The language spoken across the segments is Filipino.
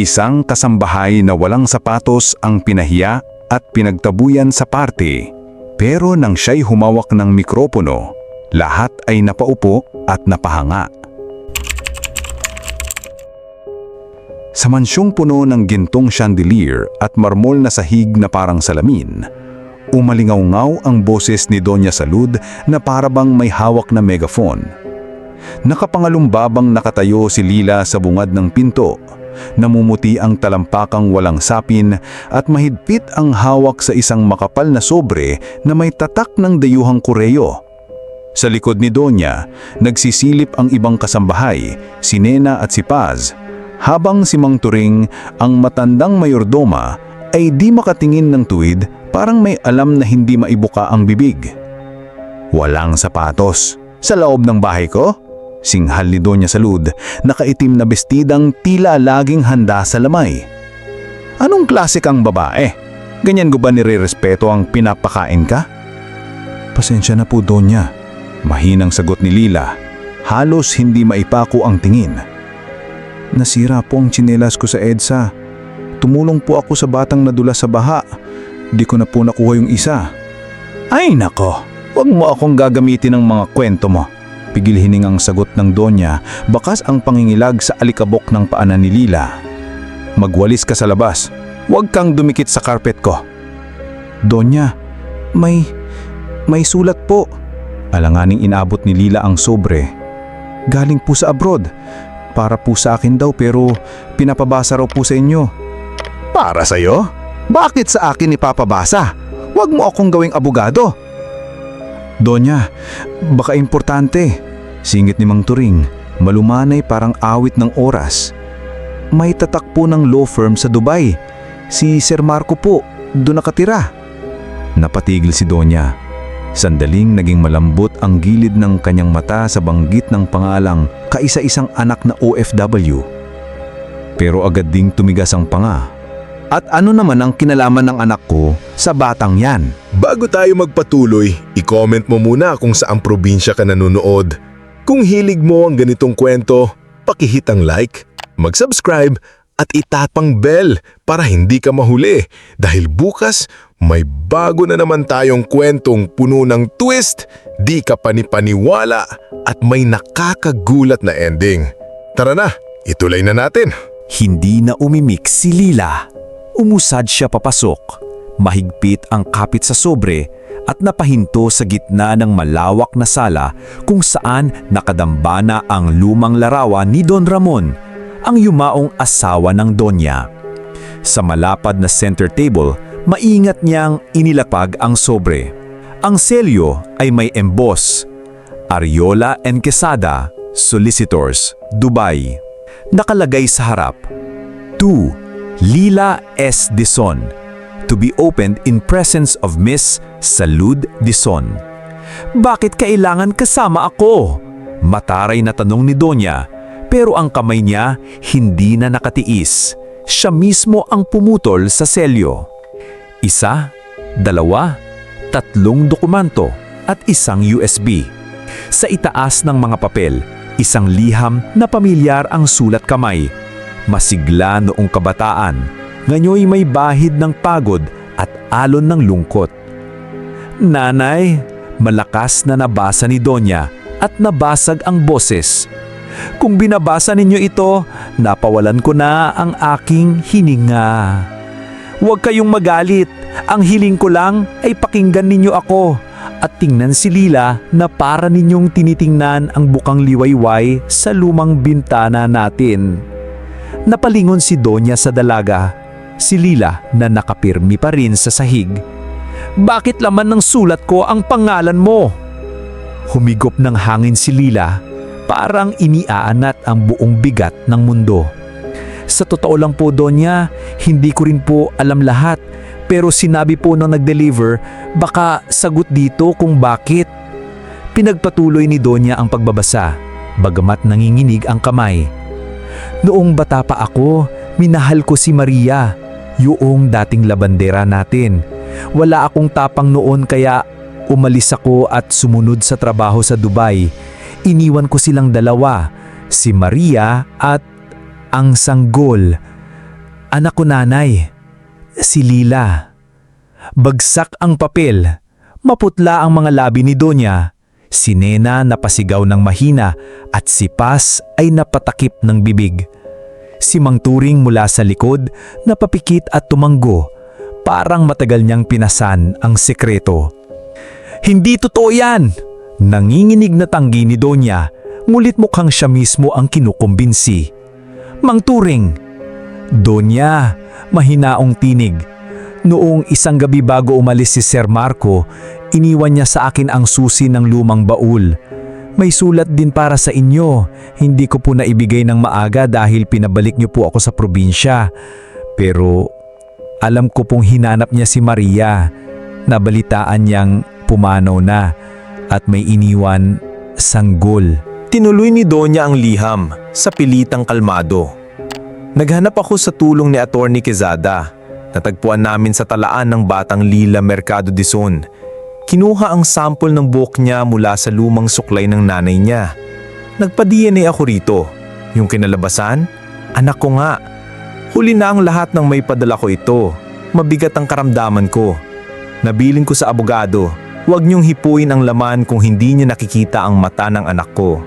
Isang kasambahay na walang sapatos ang pinahiya at pinagtabuyan sa party. Pero nang siya'y humawak ng mikropono, lahat ay napaupo at napahanga. Sa mansyong puno ng gintong chandelier at marmol na sahig na parang salamin, umalingaw-ngaw ang boses ni Doña Salud na parabang may hawak na megaphone. Nakapangalumbabang nakatayo si Lila sa bungad ng pinto, namumuti ang talampakang walang sapin at mahigpit ang hawak sa isang makapal na sobre na may tatak ng dayuhang kureyo. Sa likod ni Donya, nagsisilip ang ibang kasambahay, si Nena at si Paz, habang si Mang Turing, ang matandang mayordoma, ay di makatingin ng tuwid parang may alam na hindi maibuka ang bibig. Walang sapatos. Sa loob ng bahay ko? Singhal ni Donya Salud, nakaitim na bestidang tila laging handa sa lamay. Anong klase kang babae? Ganyan ko ba nire-respeto ang pinapakain ka? Pasensya na po, Donya. Mahinang sagot ni Lila. Halos hindi maipako ang tingin. Nasira po ang tsinelas ko sa EDSA. Tumulong po ako sa batang nadula sa baha. Di ko na po nakuha yung isa. Ay nako, wag mo akong gagamitin ng mga kwento mo. Pigil hiningang sagot ng Donya, bakas ang pangingilag sa alikabok ng paanan ni Lila. Magwalis ka sa labas. Huwag kang dumikit sa karpet ko. Donya, may... may sulat po. Alanganing inabot ni Lila ang sobre. Galing po sa abroad. Para po sa akin daw pero pinapabasa raw po sa inyo. Para sa'yo? Bakit sa akin ipapabasa? Huwag mo akong gawing abogado. Donya, baka importante. Singit ni Mang Turing, malumanay parang awit ng oras. May tatak po ng law firm sa Dubai. Si Sir Marco po, doon nakatira. Napatigil si Donya. Sandaling naging malambot ang gilid ng kanyang mata sa banggit ng pangalang kaisa-isang anak na OFW. Pero agad ding tumigas ang panga. At ano naman ang kinalaman ng anak ko sa batang yan? Bago tayo magpatuloy, i-comment mo muna kung saang probinsya ka nanonood. Kung hilig mo ang ganitong kwento, pakihit ang like, mag-subscribe at itapang bell para hindi ka mahuli dahil bukas may bago na naman tayong kwentong puno ng twist, di ka panipaniwala at may nakakagulat na ending. Tara na, ituloy na natin. Hindi na umimik si Lila. Umusad siya papasok. Mahigpit ang kapit sa sobre at napahinto sa gitna ng malawak na sala kung saan nakadambana ang lumang larawan ni Don Ramon, ang yumaong asawa ng Donya. Sa malapad na center table, maingat niyang inilapag ang sobre. Ang selyo ay may emboss, Ariola and Quesada, Solicitors, Dubai. Nakalagay sa harap, To Lila S. Dison, to be opened in presence of Miss Salud Dison. Bakit kailangan kasama ako? Mataray na tanong ni Donya, pero ang kamay niya hindi na nakatiis. Siya mismo ang pumutol sa selyo. Isa, dalawa, tatlong dokumento at isang USB. Sa itaas ng mga papel, isang liham na pamilyar ang sulat kamay. Masigla noong kabataan, ngayon'y may bahid ng pagod at alon ng lungkot. Nanay, malakas na nabasa ni Donya at nabasag ang boses. Kung binabasa ninyo ito, napawalan ko na ang aking hininga. Huwag kayong magalit. Ang hiling ko lang ay pakinggan ninyo ako at tingnan si Lila na para ninyong tinitingnan ang bukang liwayway sa lumang bintana natin. Napalingon si Donya sa dalaga, si Lila na nakapirmi pa rin sa sahig. Bakit laman ng sulat ko ang pangalan mo? Humigop ng hangin si Lila, parang iniaanat ang buong bigat ng mundo. Sa totoo lang po, Donya, hindi ko rin po alam lahat. Pero sinabi po nung nag-deliver, baka sagot dito kung bakit. Pinagpatuloy ni Donya ang pagbabasa, bagamat nanginginig ang kamay. Noong bata pa ako, minahal ko si Maria, yung dating labandera natin. Wala akong tapang noon kaya umalis ako at sumunod sa trabaho sa Dubai. Iniwan ko silang dalawa, si Maria at ang sanggol. Anak ko nanay, si Lila. Bagsak ang papel, maputla ang mga labi ni Donya. Si Nena napasigaw ng mahina at si Paz ay napatakip ng bibig. Si Mang Turing mula sa likod, napapikit at tumanggo. Parang matagal niyang pinasan ang sekreto. Hindi totoo yan! Nanginginig na tanggi ni Donya, ngulit mukhang siya mismo ang kinukumbinsi. Mang Turing! Donya, mahinaong tinig. Noong isang gabi bago umalis si Sir Marco, iniwan niya sa akin ang susi ng lumang baul. May sulat din para sa inyo. Hindi ko po naibigay ng maaga dahil pinabalik niyo po ako sa probinsya. Pero alam ko pong hinanap niya si Maria. Nabalitaan niyang pumanaw na at may iniwan sanggol. Tinuloy ni Donya ang liham sa pilitang kalmado. Naghanap ako sa tulong ni Attorney Quezada. Natagpuan namin sa talaan ng batang Lila Mercado Dizon. Kinuha ang sample ng buhok niya mula sa lumang suklay ng nanay niya. Nagpa-DNA ako rito. Yung kinalabasan, anak ko nga. Huli na ang lahat ng may padala ko ito. Mabigat ang karamdaman ko. Nabilin ko sa abogado, huwag niyong hipuin ang laman kung hindi niya nakikita ang mata ng anak ko.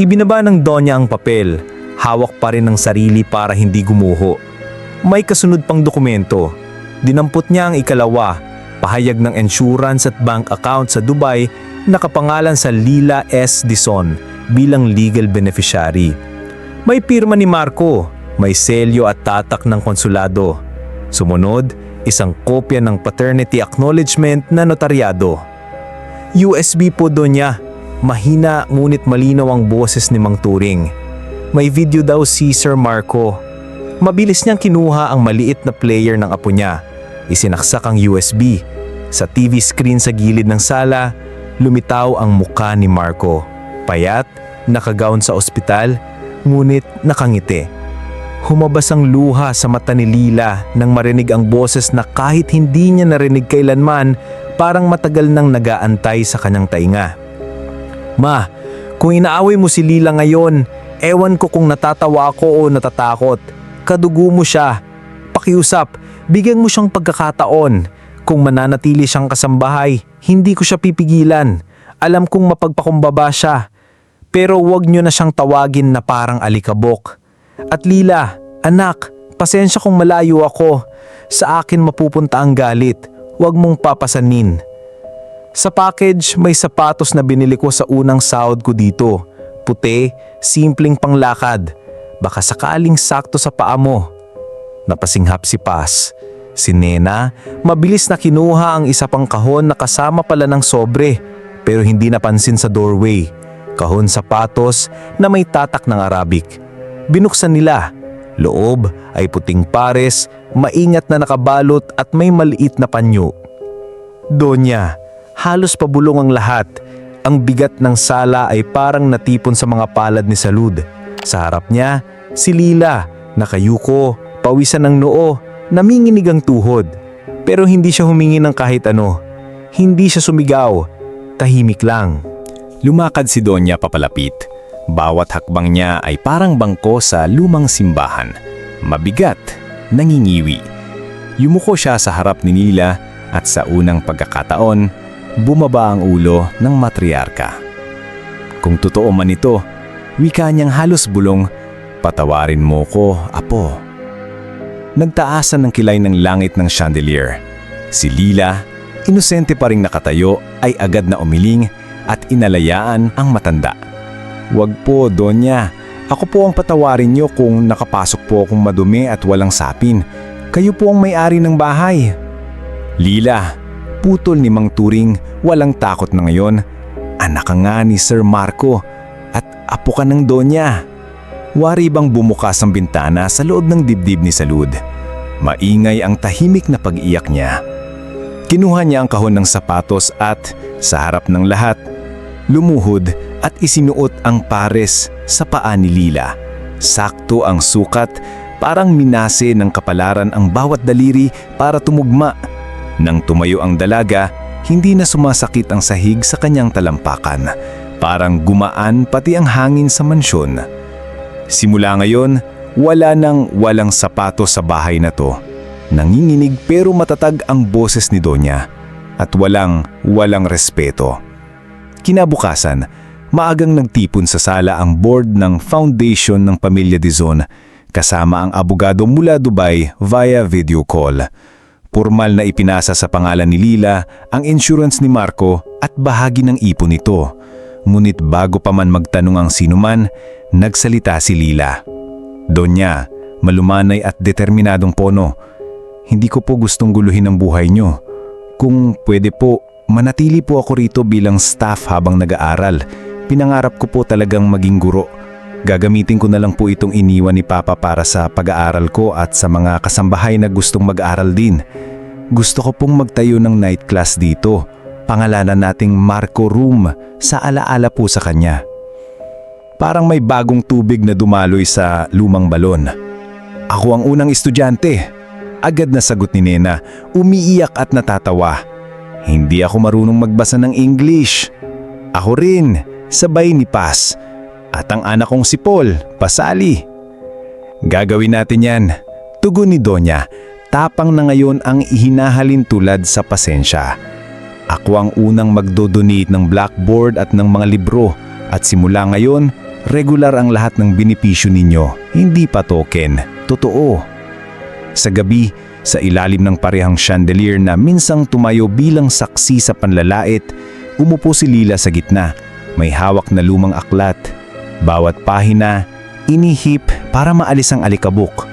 Ibinaba ng Donya ang papel, hawak pa rin ng sarili para hindi gumuho. May kasunod pang dokumento. Dinampot niya ang ikalawa, pahayag ng insurance at bank account sa Dubai nakapangalan sa Lila S. Dison bilang legal beneficiary. May pirma ni Marco, may selyo at tatak ng konsulado. Sumunod, isang kopya ng paternity acknowledgement na notaryado. USB po doon niya. Mahina ngunit malinaw ang boses ni Mang Turing. May video daw si Sir Marco. Mabilis niyang kinuha ang maliit na player ng apo niya. Isinaksak ang USB. Sa TV screen sa gilid ng sala, lumitaw ang muka ni Marco. Payat, nakagaon sa ospital, ngunit nakangiti. Humabas ang luha sa mata ni Lila nang marinig ang boses na kahit hindi niya narinig kailanman, parang matagal nang nagaantay sa kanyang tainga. Ma, kung inaaway mo si Lila ngayon, ewan ko kung natatawa ako o natatakot. Kadugo mo siya. Pakiusap, bigyan mo siyang pagkakataon. Kung mananatili siyang kasambahay, hindi ko siya pipigilan. Alam kong mapagpakumbaba siya. Pero wag niyo na siyang tawagin na parang alikabok. At Lila, anak, pasensya kung malayo ako. Sa akin mapupunta ang galit. Huwag mong papasanin. Sa package, may sapatos na binili ko sa unang sahod ko dito. Puti, simpleng panglakad. Baka sakaling sakto sa paa mo. Napasinghap si Paz. Si Nena, mabilis na kinuha ang isa pang kahon na kasama pala ng sobre pero hindi napansin sa doorway. Kahon sapatos na may tatak ng Arabic. Binuksan nila. Loob ay puting pares, maingat na nakabalot at may maliit na panyo. Donya, halos pabulong ang lahat. Ang bigat ng sala ay parang natipon sa mga palad ni Salud. Sa harap niya, si Lila, nakayuko, pawisan ng noo, naminginig ang tuhod. Pero hindi siya humingi ng kahit ano. Hindi siya sumigaw, tahimik lang. Lumakad si Donya papalapit. Bawat hakbang niya ay parang bangko sa lumang simbahan. Mabigat, nangingiwi. Yumuko siya sa harap ni Nila at sa unang pagkakataon, bumaba ang ulo ng matriarka. Kung totoo man ito, wika niyang halos bulong, patawarin mo ko, apo. Nagtaasan ng kilay ng langit ng chandelier. Si Lila, inosente pa ring nakatayo, ay agad na umiling at inalayaan ang matanda. Wag po, Donya. Ako po ang patawarin niyo kung nakapasok po akong madumi at walang sapin. Kayo po ang may-ari ng bahay. Lila, putol ni Mang Turing, walang takot na ngayon. Anak ka nga ni Sir Marco at apo ka ng Donya. Wari bang bumukas ang bintana sa loob ng dibdib ni Salud. Maingay ang tahimik na pag-iyak niya. Kinuha niya ang kahon ng sapatos at, sa harap ng lahat, lumuhod at isinuot ang pares sa paa ni Lila. Sakto ang sukat, parang minase ng kapalaran ang bawat daliri para tumugma. Nang tumayo ang dalaga, hindi na sumasakit ang sahig sa kanyang talampakan. Parang gumaan pati ang hangin sa mansyon. Simula ngayon, Wala nang walang sapato sa bahay na to. Nanginginig pero matatag ang boses ni Donya at walang walang respeto. Kinabukasan, maagang nagtipon sa sala ang board ng foundation ng pamilya Dizon kasama ang abogado mula Dubai via video call. Formal na ipinasa sa pangalan ni Lila ang insurance ni Marco at bahagi ng ipon nito. Ngunit bago pa man magtanong ang sinuman, nagsalita si Lila. Donya, malumanay at determinadong pono. Hindi ko po gustong guluhin ang buhay nyo. Kung pwede po, manatili po ako rito bilang staff habang nag-aaral. Pinangarap ko po talagang maging guro. Gagamitin ko na lang po itong iniwan ni Papa para sa pag-aaral ko at sa mga kasambahay na gustong mag-aral din. Gusto ko pong magtayo ng night class dito. Pangalanan nating Marco Room sa alaala po sa kanya. Parang may bagong tubig na dumaloy sa lumang balon. Ako ang unang estudyante. Agad na sagot ni Nena, umiiyak at natatawa. Hindi ako marunong magbasa ng English. Ako rin, sabay ni Paz. At ang anak kong si Paul, pasali. Gagawin natin yan. Tugon ni Donya, tapang na ngayon ang ihinahalin tulad sa pasensya. Ako ang unang magdodonate ng blackboard at ng mga libro at simula ngayon, regular ang lahat ng binipisyo ninyo, hindi pa token, totoo. Sa gabi, sa ilalim ng parehang chandelier na minsang tumayo bilang saksi sa panlalait, umupo si Lila sa gitna, may hawak na lumang aklat. Bawat pahina, inihip para maalis ang alikabok.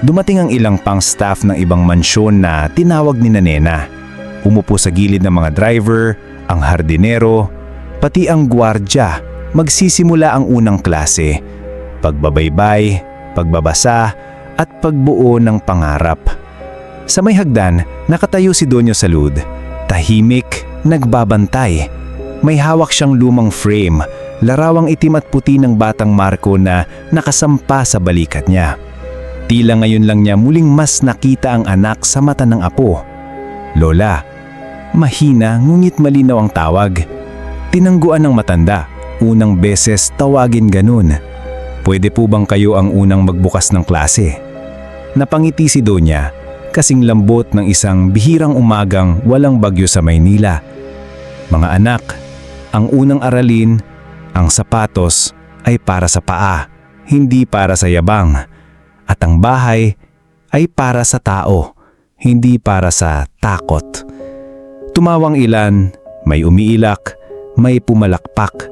Dumating ang ilang pang staff ng ibang mansyon na tinawag ni Nanena. Umupo sa gilid ng mga driver, ang hardinero, pati ang gwardya. Magsisimula ang unang klase. Pagbabaybay, pagbabasa, at pagbuo ng pangarap. Sa may hagdan, nakatayo si Donyo Salud. Tahimik, nagbabantay. May hawak siyang lumang frame, larawang itim at puti ng batang Marco na nakasampa sa balikat niya. Tila ngayon lang niya muling mas nakita ang anak sa mata ng apo. Lola, mahina ngunit malinaw ang tawag. Tinangguan ng matanda, unang beses tawagin ganun. Pwede po bang kayo ang unang magbukas ng klase? Napangiti si Donya, kasing lambot ng isang bihirang umagang walang bagyo sa Maynila. Mga anak, ang unang aralin, ang sapatos ay para sa paa, hindi para sa yabang. At ang bahay ay para sa tao, hindi para sa takot. Tumawang ilan, may umiilak, may pumalakpak.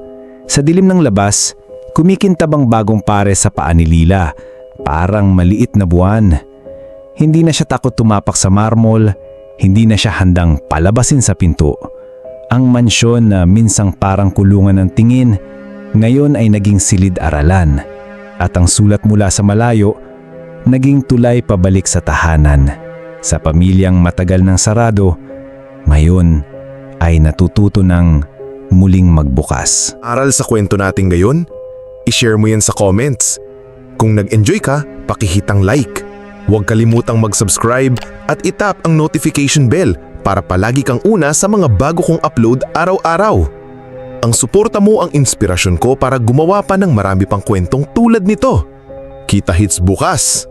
Sa dilim ng labas, kumikintabang bagong pare sa paa ni Lila, parang maliit na buwan. Hindi na siya takot tumapak sa marmol, hindi na siya handang palabasin sa pinto. Ang mansyon na minsang parang kulungan ng tingin, ngayon ay naging silid-aralan. At ang sulat mula sa malayo, naging tulay pabalik sa tahanan. Sa pamilyang matagal ng sarado, ngayon ay natututo ng muling magbukas. Aral sa kwento natin ngayon? I-share mo yan sa comments. Kung nag-enjoy ka, pakihitang like. Huwag kalimutang mag-subscribe at itap ang notification bell para palagi kang una sa mga bago kong upload araw-araw. Ang suporta mo ang inspirasyon ko para gumawa pa ng marami pang kwentong tulad nito. Kita hits bukas!